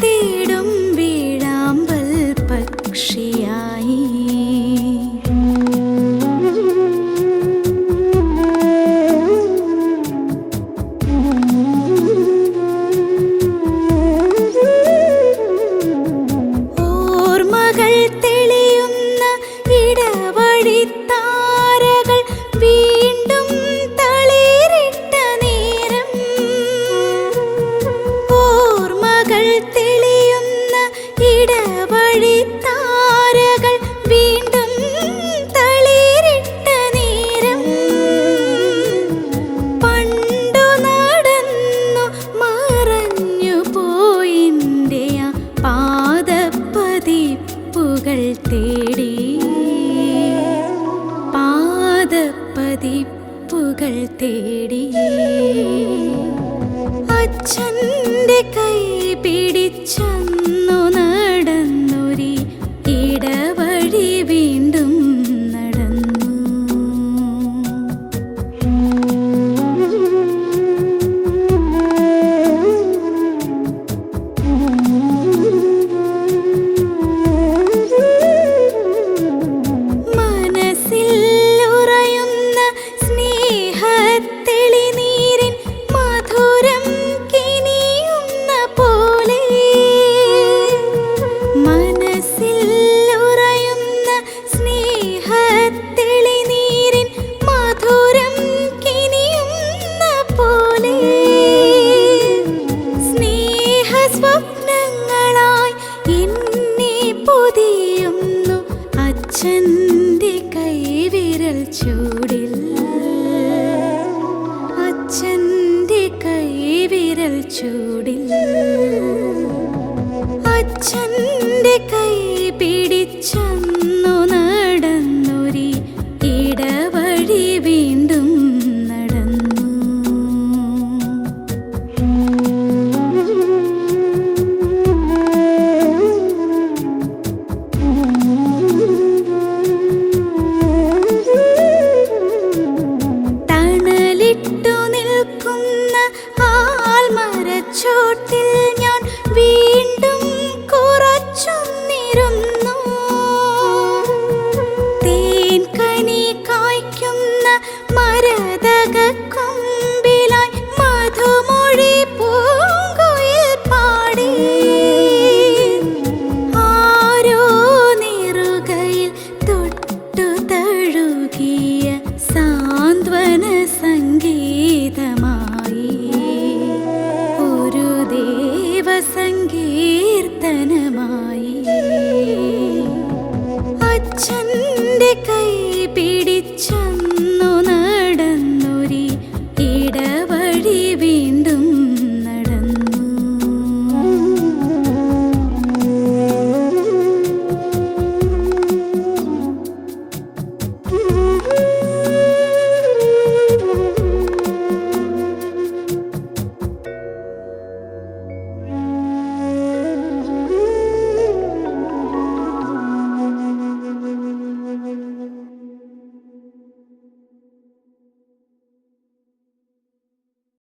തേടും. തേടി പാദപ്പതിപ്പുകൾ തേടി അച്ഛന്റെ കൈ പിടിച്ചന്ന് അച്ഛന്റെ ചൂടിൽ. അച്ഛന്റെ കൈവിരൽ ചൂടിൽ. കൈ പിടിച്ചു